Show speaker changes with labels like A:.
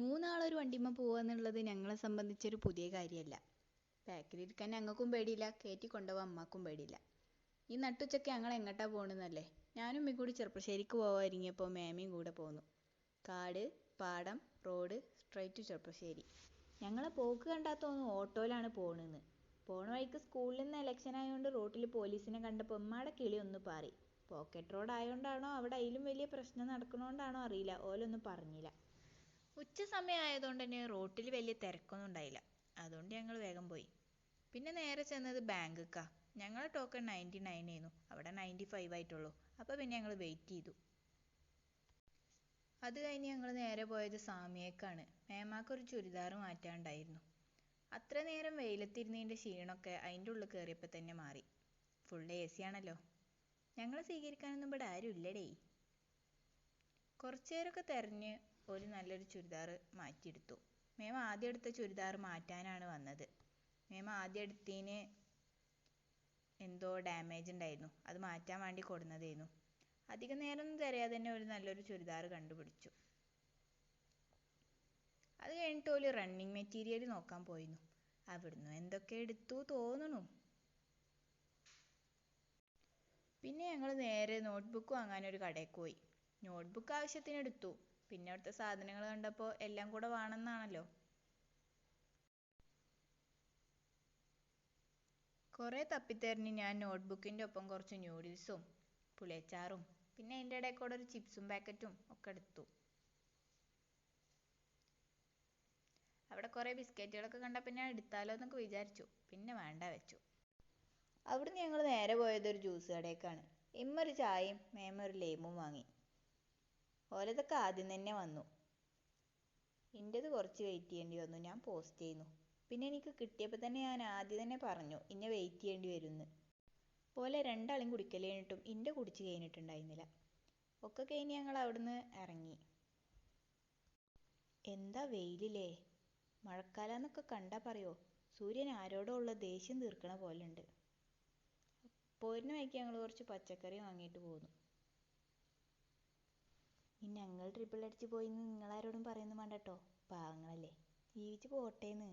A: മൂന്നാളൊരു വണ്ടിമ്മ പോവാന്നുള്ളത് ഞങ്ങളെ സംബന്ധിച്ചൊരു പുതിയ കാര്യമല്ല ബാക്കിലിരിക്കാൻ ഞങ്ങൾക്കും പേടിയില്ല. കയറ്റി കൊണ്ടുപോകാൻ അമ്മക്കും പേടിയില്ല. ഈ നട്ടുച്ചയ്ക്ക് ഞങ്ങൾ എങ്ങോട്ടാ പോകണമെന്നല്ലേ ഞാനും ഉമ്മയും കൂടി ചെറുപ്പശ്ശേരിക്ക് പോകാൻ ഒരുങ്ങിയപ്പോൾ മേമയും കൂടെ പോന്നു. കാട് പാടം റോഡ് സ്ട്രൈറ്റ് ചെറുപ്പശ്ശേരി. ഞങ്ങളെ പോക്ക് കണ്ടാൽ തോന്നും ഓട്ടോയിലാണ് പോണെന്ന്. പോണ വഴിക്ക് സ്കൂളിൽ നിന്ന് ഇലക്ഷൻ ആയതുകൊണ്ട് റോട്ടിൽ പോലീസിനെ കണ്ടപ്പോൾ ഉമ്മാടെ കിളി ഒന്ന് പാറി. പോക്കറ്റ് റോഡ് ആയതുകൊണ്ടാണോ അവിടെ അതിലും വലിയ പ്രശ്നം നടക്കണോണ്ടാണോ അറിയില്ല. ഓലൊന്നും പറഞ്ഞില്ല. ഉച്ച സമയം ആയതുകൊണ്ട് തന്നെ റോട്ടിൽ വലിയ തിരക്കൊന്നും ഉണ്ടായില്ല. അതുകൊണ്ട് ഞങ്ങൾ വേഗം പോയി. പിന്നെ നേരെ ചെന്നത് ബാങ്ക്ക്കാ. ഞങ്ങളെ ടോക്കൺ നയന്റി നയൻ ആയിരുന്നു. അവിടെ നയന്റി ഫൈവ് ആയിട്ടുള്ളൂ. അപ്പോൾ പിന്നെ ഞങ്ങൾ വെയിറ്റ് ചെയ്തു. അത് കഴിഞ്ഞ് ഞങ്ങൾ നേരെ പോയത് സാമിയേക്കാണ്. മേമാക്കൊരു ചുരിദാർ മാറ്റാണ്ടായിരുന്നു. അത്ര നേരം വെയിലത്തിരുന്നതിന്റെ ക്ഷീണമൊക്കെ അതിന്റെ ഉള്ളിൽ കയറിയപ്പോൾ തന്നെ മാറി. ഫുൾ എ സി ആണല്ലോ. ഞങ്ങളെ സ്വീകരിക്കാനൊന്നും ഇവിടെ ആരും ഇല്ലടേ കുറച്ചു നേരമൊക്കെ തിരഞ്ഞ് ഒരു നല്ലൊരു ചുരിദാർ മാറ്റിയെടുത്തു. മേമ ആദ്യം എടുത്ത ചുരിദാർ മാറ്റാനാണ് വന്നത്. മേമ ആദ്യം എടുത്തതിന് എന്തോ ഡാമേജ് ഉണ്ടായിരുന്നു. അത് മാറ്റാൻ വേണ്ടി കൊടുന്നതായിരുന്നു അധിക നേരമൊന്നും തിരയാതെ തന്നെ ഒരു നല്ലൊരു ചുരിദാർ കണ്ടുപിടിച്ചു. അത് കഴിഞ്ഞിട്ട് ഒരു റണ്ണിങ് മെറ്റീരിയൽ നോക്കാൻ പോയിരുന്നു അവിടുന്ന് എന്തൊക്കെ എടുത്തു തോന്നുന്നു പിന്നെ ഞങ്ങൾ നേരെ നോട്ട്ബുക്ക് വാങ്ങാൻ ഒരു കടയിൽ പോയി. നോട്ട്ബുക്ക് ആവശ്യത്തിന് എടുത്തു. പിന്നെ അവിടുത്തെ സാധനങ്ങൾ കണ്ടപ്പോൾ എല്ലാം കൂടെ വേണമെന്നാണല്ലോ. കുറേ തപ്പിത്തെരഞ്ഞ് ഞാൻ നോട്ട്ബുക്കിന്റെ ഒപ്പം കുറച്ച് ന്യൂഡിൽസും പുളിയച്ചാറും പിന്നെ അതിന്റെ ഇടയിൽ കൂടെ ഒരു ചിപ്സും പാക്കറ്റും ഒക്കെ എടുത്തു. അവിടെ കുറേ ബിസ്ക്കറ്റുകളൊക്കെ കണ്ടപ്പോൾ പിന്നെ എടുത്താലോ എന്നൊക്കെ വിചാരിച്ചു. പിന്നെ വേണ്ട വെച്ചു. അവിടുന്ന് ഞങ്ങൾ നേരെ പോയത് ഒരു ജ്യൂസ് കടയിലേക്കാണ് ഇമ്മ ഒരു ചായയും മേമ ഒരു ലേമും വാങ്ങി. ഓലതൊക്കെ ആദ്യം തന്നെ വന്നു. എന്റേത് കുറച്ച് വെയിറ്റ് ചെയ്യേണ്ടി വന്നു. ഞാൻ പോസ്റ്റ് ചെയ്യുന്നു. പിന്നെ എനിക്ക് കിട്ടിയപ്പോൾ തന്നെ ഞാൻ ആദ്യം തന്നെ പറഞ്ഞു ഇന്നെ വെയിറ്റ് ചെയ്യേണ്ടി വരുമെന്ന് പോലെ രണ്ടാളും കുടിക്കൽ കഴിഞ്ഞിട്ടും ഇന്റെ കുടിച്ച് കഴിഞ്ഞിട്ടുണ്ടായിരുന്നില്ല. ഒക്കെ കഴിഞ്ഞ് ഞങ്ങൾ അവിടുന്ന് ഇറങ്ങി എന്താ വെയിലില്ലേ? മഴക്കാലം എന്നൊക്കെ കണ്ടാ പറയോ? സൂര്യൻ ആരോടോ ഉള്ള ദേഷ്യം തീർക്കണ പോലെ ഉണ്ട് പോരുന്ന വഴിക്ക് ഞങ്ങൾ കുറച്ച് പച്ചക്കറി വാങ്ങിയിട്ട് പോന്നു. ഞങ്ങൾ ട്രിപ്പിൾ അടിച്ച് പോയിന്ന് നിങ്ങളാരോടും പറയുന്നു വേണ്ട കേട്ടോ പാവങ്ങളല്ലേ. ജീവിച്ച് പോട്ടേന്ന്.